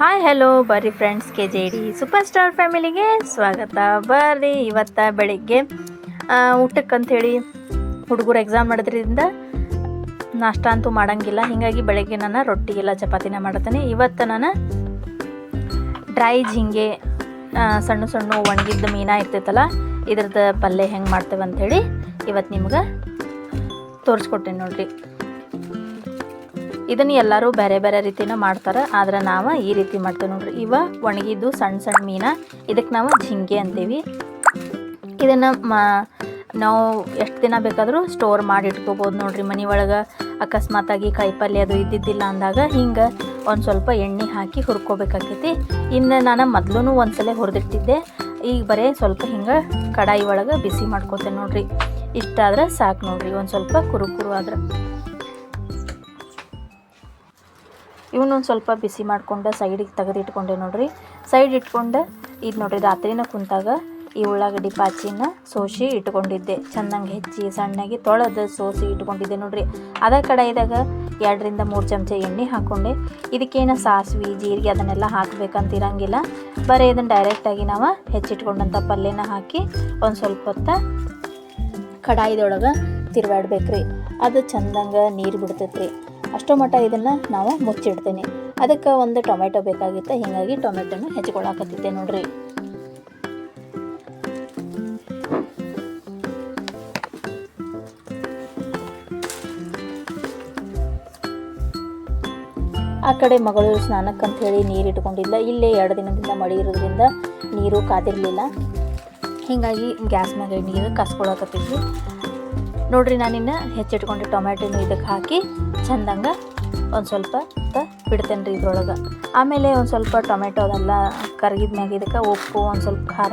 Hi hello ಬರ್ರಿ friends K J D super star ಫ್ಯಾಮಿಲಿಗೆ ಸ್ವಾಗತ. ಬರ್ರಿ, ಇವತ್ತು ಬೆಳಿಗ್ಗೆ ಊಟಕ್ಕೆ ಅಂಥೇಳಿ ಹುಡುಗರು ಎಕ್ಸಾಮ್ ಮಾಡೋದ್ರಿಂದ ನಾಷ್ಟ ಅಂತೂ ಮಾಡೋಂಗಿಲ್ಲ. ಹೀಗಾಗಿ ಬೆಳಗ್ಗೆ ನಾನು ರೊಟ್ಟಿಗೆಲ್ಲ ಚಪಾತಿನ ಮಾಡ್ತೀನಿ. ಇವತ್ತು ನಾನು ಡ್ರೈ ಜಿಂಗೆ ಸಣ್ಣ ಸಣ್ಣ ಒಣಗಿದ್ದ ಮೀನ ಇರ್ತೈತಲ್ಲ, ಇದ್ರದ್ದು ಪಲ್ಯ ಹೆಂಗೆ ಮಾಡ್ತೇವೆ ಅಂಥೇಳಿ ಇವತ್ತು ನಿಮ್ಗೆ ತೋರಿಸ್ಕೊಟ್ಟೇನೆ ನೋಡ್ರಿ. ಇದನ್ನು ಎಲ್ಲರೂ ಬೇರೆ ಬೇರೆ ರೀತಿನ ಮಾಡ್ತಾರೆ. ಆದ್ರೆ ನಾವು ಈ ರೀತಿ ಮಾಡ್ತೇವೆ ನೋಡ್ರಿ. ಇವ ಒಣಗಿದ್ದು ಸಣ್ಣ ಸಣ್ಣ ಮೀನ. ಇದಕ್ಕೆ ನಾವು ಝಿಂಗೆ ಅಂತೀವಿ. ಇದನ್ನು ಮಾ, ನಾವು ಎಷ್ಟು ದಿನ ಬೇಕಾದರೂ ಸ್ಟೋರ್ ಮಾಡಿ ಇಟ್ಕೋಬೋದು ನೋಡ್ರಿ. ಮನೆ ಒಳಗೆ ಅಕಸ್ಮಾತಾಗಿ ಕಾಯಿಪಲ್ಯ ಅದು ಇದ್ದಿದ್ದಿಲ್ಲ ಅಂದಾಗ ಹಿಂಗೆ ಒಂದು ಸ್ವಲ್ಪ ಎಣ್ಣೆ ಹಾಕಿ ಹುರ್ಕೋಬೇಕಾಗ್ತೈತಿ ಇನ್ನು ನಾನು ಮೊದಲು ಒಂದ್ಸಲ ಹುರಿದಿಟ್ಟಿದ್ದೆ. ಈಗ ಬರೀ ಸ್ವಲ್ಪ ಹಿಂಗೆ ಕಡಾಯಿ ಒಳಗೆ ಬಿಸಿ ಮಾಡ್ಕೋತೇನೆ ನೋಡ್ರಿ. ಇಷ್ಟಾದ್ರೆ ಸಾಕು ನೋಡ್ರಿ. ಒಂದು ಸ್ವಲ್ಪ ಕುರು ಕುರು ಆದ್ರೆ. ಇವನ್ನೊಂದು ಸ್ವಲ್ಪ ಬಿಸಿ ಮಾಡಿಕೊಂಡು ಸೈಡಿಗೆ ತೆಗೆದಿಟ್ಕೊಂಡೆ ನೋಡಿರಿ. ಸೈಡ್ ಇಟ್ಕೊಂಡು ಇದು ನೋಡ್ರಿ ರಾತ್ರಿನ ಕುಂತಾಗ ಈ ಉಳ್ಳಾಗಡ್ಡಿ ಪಾಚಿನ ಸೋಸಿ ಇಟ್ಕೊಂಡಿದ್ದೆ. ಚೆನ್ನಾಗಿ ಹೆಚ್ಚಿ ಸಣ್ಣಗೆ ತೊಳೆದು ಸೋಸಿ ಇಟ್ಕೊಂಡಿದ್ದೆ ನೋಡ್ರಿ. ಅದ ಕಡಾಯಿದಾಗ ಎರಡರಿಂದ ಮೂರು ಚಮಚ ಎಣ್ಣೆ ಹಾಕ್ಕೊಂಡೆ ಇದಕ್ಕೇನು ಸಾಸಿವೆ, ಜೀರಿಗೆ ಅದನ್ನೆಲ್ಲ ಹಾಕ್ಬೇಕಂತ ಇರಂಗಿಲ್ಲ ಬರೀ ಇದನ್ನು ಡೈರೆಕ್ಟಾಗಿ ನಾವು ಹೆಚ್ಚಿಟ್ಕೊಂಡಂಥ ಪಲ್ಯನ ಹಾಕಿ ಒಂದು ಸ್ವಲ್ಪ ಹೊತ್ತ ಕಡಾಯಿದೊಳಗೆ ತಿರುವಾಡ್ಬೇಕ್ರಿ. ಅದು ಚಂದಂಗೆ ನೀರು ಬಿಡ್ತೈತ್ರಿ. ಅಷ್ಟೋ ಮಟ್ಟ ಇದನ್ನು ನಾವು ಮುಚ್ಚಿಡ್ತೀನಿ. ಅದಕ್ಕೆ ಒಂದು ಟೊಮೆಟೊ ಬೇಕಾಗಿತ್ತು. ಹೀಗಾಗಿ ಟೊಮೆಟೊನ ಹೆಚ್ಚಿಕೊಳಕತ್ತಿದ್ದೆ ನೋಡ್ರಿ. ಆ ಕಡೆ ಮಗಳು ಸ್ನಾನಕ್ಕಂತ ಹೇಳಿ ನೀರು ಇಲ್ಲೇ ಎರಡು ದಿನದಿಂದ ಮಳೆ ಇರೋದ್ರಿಂದ ನೀರು ಕಾದಿರಲಿಲ್ಲ. ಹೀಗಾಗಿ ಗ್ಯಾಸ್ ಮ್ಯಾಗ ನೀರು ಕಸ್ಕೊಳಕತ್ತಿದ್ವಿ. ನೋಡ್ರಿ ನಾನಿನ್ನು ಹೆಚ್ಚಿಟ್ಕೊಂಡು ಟೊಮೆಟೊನು ಇದಕ್ಕೆ ಹಾಕಿ ಚಂದಂಗೆ ಒಂದು ಸ್ವಲ್ಪ ಬಿಡ್ತೇನೆ ರೀ ಇದ್ರೊಳಗೆ. ಆಮೇಲೆ ಒಂದು ಸ್ವಲ್ಪ ಟೊಮೆಟೊ ಅದೆಲ್ಲ ಕರಗಿದ ಮ್ಯಾಗ ಇದಕ್ಕೆ ಉಪ್ಪು, ಒಂದು ಸ್ವಲ್ಪ ಖಾರ.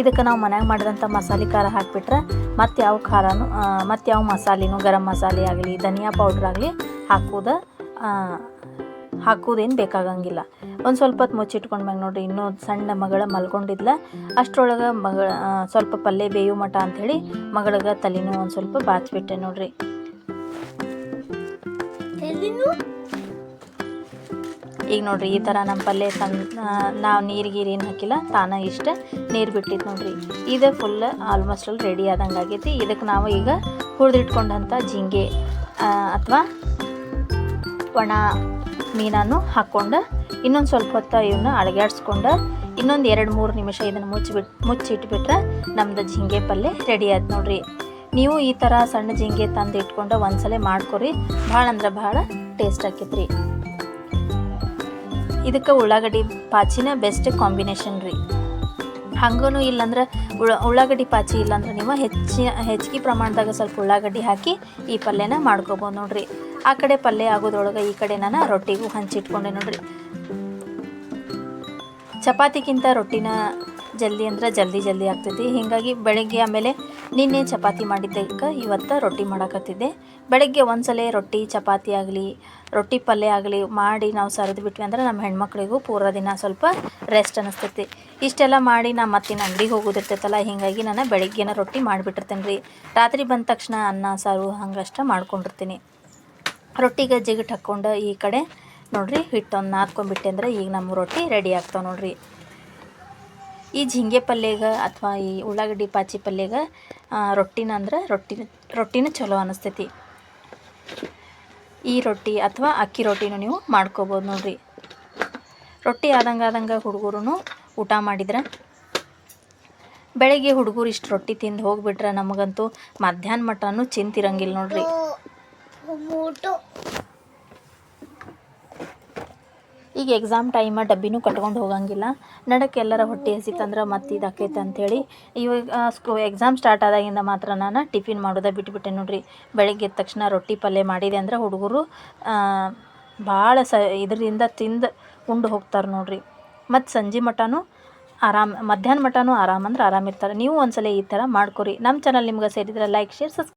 ಇದಕ್ಕೆ ನಾವು ಮನ್ಯಾಗ ಮಾಡಿದಂಥ ಮಸಾಲೆ ಖಾರ ಹಾಕಿಬಿಟ್ರೆ ಮತ್ತು ಯಾವ ಖಾರನೂ ಮತ್ತು ಯಾವ ಮಸಾಲೆನೂ, ಗರಂ ಮಸಾಲೆ ಆಗಲಿ, ಧನಿಯಾ ಪೌಡ್ರ್ ಆಗಲಿ ಹಾಕೋದ ಹಾಕೋದೇನು ಬೇಕಾಗಂಗಿಲ್ಲ. ಒಂದು ಸ್ವಲ್ಪ ಹೊತ್ತು ಮುಚ್ಚಿಟ್ಕೊಂಡ್ಮ್ಯಾಗ ನೋಡ್ರಿ ಇನ್ನೂ ಸಣ್ಣ ಮಗಳ ಮಲ್ಕೊಂಡಿದ್ಲ. ಅಷ್ಟರೊಳಗೆ ಮಗಳ ಸ್ವಲ್ಪ ಪಲ್ಯ ಬೇಯು ಮಠ ಅಂಥೇಳಿ ಮಗಳಿಗೆ ತಲೆನೂ ಒಂದು ಸ್ವಲ್ಪ ಬಾಚ್ಬಿಟ್ಟೆ ನೋಡ್ರಿ. ಈಗ ನೋಡ್ರಿ ಈ ಥರ ನಮ್ಮ ಪಲ್ಯ ನಾವು ನೀರು ಗೀರು ಏನು ಹಾಕಿಲ್ಲ ತಾನ ಇಷ್ಟ ನೀರು ಬಿಟ್ಟಿತ್ತು ನೋಡ್ರಿ. ಇದು ಫುಲ್ ಆಲ್ಮೋಸ್ಟ್ ಅಲ್ಲಿ ರೆಡಿ ಆದಂಗೆ ಆಗೈತಿ. ಇದಕ್ಕೆ ನಾವು ಈಗ ಹುರಿದಿಟ್ಕೊಂಡಂಥ ಜಿಂಗೆ ಅಥವಾ ಒಣ ಮೀನನ್ನು ಹಾಕ್ಕೊಂಡು ಇನ್ನೊಂದು ಸ್ವಲ್ಪ ಹೊತ್ತು ಇವನ್ನ ಅಳಗ್ಯಾಡ್ಸ್ಕೊಂಡು ಇನ್ನೊಂದು ಎರಡು ಮೂರು ನಿಮಿಷ ಇದನ್ನು ಮುಚ್ಚಿಬಿಟ್ಟು ಮುಚ್ಚಿಟ್ಬಿಟ್ರೆ ನಮ್ದು ಜಿಂಗೆ ಪಲ್ಯ ರೆಡಿ ಆಯ್ತು ನೋಡ್ರಿ. ನೀವು ಈ ಥರ ಸಣ್ಣ ಜಿಂಗೆ ತಂದು ಇಟ್ಕೊಂಡು ಒಂದ್ಸಲ ಮಾಡ್ಕೊರಿ. ಭಾಳ ಅಂದ್ರೆ ಭಾಳ ಟೇಸ್ಟ್ ಆಕೈತ್ರಿ. ಇದಕ್ಕೆ ಉಳ್ಳಾಗಡ್ಡಿ ಪಾಚಿನ ಬೆಸ್ಟ್ ಕಾಂಬಿನೇಷನ್ ರೀ. ಹಂಗೂ ಇಲ್ಲಾಂದ್ರೆ ಉಳ, ಉಳ್ಳಾಗಡ್ಡಿ ಪಾಚಿ ಇಲ್ಲಾಂದ್ರೆ ನೀವು ಹೆಚ್ಚಿನ, ಹೆಚ್ಚಿಗೆ ಪ್ರಮಾಣದಾಗ ಸ್ವಲ್ಪ ಉಳ್ಳಾಗಡ್ಡಿ ಹಾಕಿ ಈ ಪಲ್ಯನ ಮಾಡ್ಕೊಬೋದು ನೋಡ್ರಿ. ಆ ಕಡೆ ಪಲ್ಯ ಆಗೋದ್ರೊಳಗೆ ಈ ಕಡೆ ನಾನು ರೊಟ್ಟಿಗೂ ಹಂಚಿಟ್ಕೊಂಡೆ ನೋಡ್ರಿ. ಚಪಾತಿಗಿಂತ ರೊಟ್ಟಿನ ಜಲ್ದಿ ಅಂದ್ರೆ ಜಲ್ದಿ ಜಲ್ದಿ ಆಗ್ತೈತಿ. ಹೀಗಾಗಿ ಬೆಳಗ್ಗೆ ಆಮೇಲೆ ನಿನ್ನೆ ಚಪಾತಿ ಮಾಡಿದ್ದಕ್ಕೆ ಇವತ್ತು ರೊಟ್ಟಿ ಮಾಡಕತ್ತಿದ್ದೆ. ಬೆಳಗ್ಗೆ ಒಂದ್ಸಲ ರೊಟ್ಟಿ ಚಪಾತಿ ಆಗಲಿ, ರೊಟ್ಟಿ ಪಲ್ಯ ಆಗಲಿ ಮಾಡಿ ನಾವು ಸರಿದು ಬಿಟ್ವಿ ಅಂದ್ರೆ ನಮ್ಮ ಹೆಣ್ಮಕ್ಳಿಗೂ ಪೂರ ದಿನ ಸ್ವಲ್ಪ ರೆಸ್ಟ್ ಅನ್ನಿಸ್ತೈತಿ ಇಷ್ಟೆಲ್ಲ ಮಾಡಿ ನಾ ಮತ್ತಿನ ಅಂಗಡಿಗೆ ಹೋಗೋದಿರ್ತೈತಲ್ಲ, ಹೀಗಾಗಿ ನಾನು ಬೆಳಗ್ಗೆನ ರೊಟ್ಟಿ ಮಾಡಿಬಿಟ್ಟಿರ್ತೇನೆ ರೀ ರಾತ್ರಿ ಬಂದ ತಕ್ಷಣ ಅನ್ನ, ಸಾರು ಹಂಗಷ್ಟ ಮಾಡ್ಕೊಂಡಿರ್ತೀನಿ. ರೊಟ್ಟಿಗೆ ಜಿಗಟ್ ಹಾಕ್ಕೊಂಡು ಈ ಕಡೆ ನೋಡಿರಿ ಹಿಟ್ಟೊಂದು ನಾದ್ಕೊಂಡ್ಬಿಟ್ಟೆ ಅಂದ್ರೆ ಈಗ ನಮ್ಮ ರೊಟ್ಟಿ ರೆಡಿ ಆಗ್ತಾವೆ ನೋಡಿರಿ. ಈ ಜಿಂಗೆ ಪಲ್ಯಗ ಅಥವಾ ಈ ಉಳ್ಳಾಗಡ್ಡಿ ಪಾಚಿ ಪಲ್ಯಗ ರೊಟ್ಟಿನ ಅಂದ್ರೆ ರೊಟ್ಟಿನ ರೊಟ್ಟಿನ ಚಲೋ ಅನಿಸ್ತೈತಿ. ಈ ರೊಟ್ಟಿ ಅಥವಾ ಅಕ್ಕಿ ರೊಟ್ಟಿನೂ ನೀವು ಮಾಡ್ಕೋಬೋದು ನೋಡಿರಿ. ರೊಟ್ಟಿ ಆದಂಗೆ ಆದಂಗೆ ಹುಡುಗರು ಊಟ ಮಾಡಿದ್ರೆ ಬೆಳಗ್ಗೆ ಹುಡುಗರು ಇಷ್ಟು ರೊಟ್ಟಿ ತಿಂದು ಹೋಗಿಬಿಟ್ರೆ ನಮಗಂತೂ ಮಧ್ಯಾಹ್ನ ಮಟನೂ ಚಿಂತಿರಂಗಿಲ್ಲ ನೋಡ್ರಿ. ಈಗ ಎಕ್ಸಾಮ್ ಟೈಮ ಡಬ್ಬಿನೂ ಕಟ್ಕೊಂಡು ಹೋಗಂಗಿಲ್ಲ. ನಡಕ್ಕೆ ಎಲ್ಲರ ಹೊಟ್ಟೆ ಹಸಿತಂದ್ರೆ ಮತ್ತೆ ಇದು ಆಕೈತೆ ಅಂಥೇಳಿ ಇವಾಗ ಸ್ಕೂ ಎಕ್ಸಾಮ್ ಸ್ಟಾರ್ಟ್ ಆದಾಗಿಂದ ಮಾತ್ರ ನಾನು ಟಿಫಿನ್ ಮಾಡೋದ ಬಿಟ್ಬಿಟ್ಟೆ ನೋಡ್ರಿ. ಬೆಳಗ್ಗೆ ಎದ್ದ ತಕ್ಷಣ ರೊಟ್ಟಿ ಪಲ್ಯ ಮಾಡಿದೆ ಅಂದ್ರೆ ಹುಡುಗರು ಭಾಳ ಸ, ಇದರಿಂದ ತಿಂದು ಉಂಡು ಹೋಗ್ತಾರೆ ನೋಡ್ರಿ. ಮತ್ತು ಸಂಜೆ ಮಟನೂ ಆರಾಮ್, ಮಧ್ಯಾಹ್ನ ಮಟನೂ ಆರಾಮಂದ್ರೆ ಆರಾಮ್ ಇರ್ತಾರೆ. ನೀವು ಒಂದ್ಸಲ ಈ ಥರ ಮಾಡ್ಕೊರಿ. ನಮ್ಮ ಚಾನಲ್ ನಿಮ್ಗೆ ಸೇರಿದ್ರೆ ಲೈಕ್ ಶೇರ್ ಸಬ್ಸ್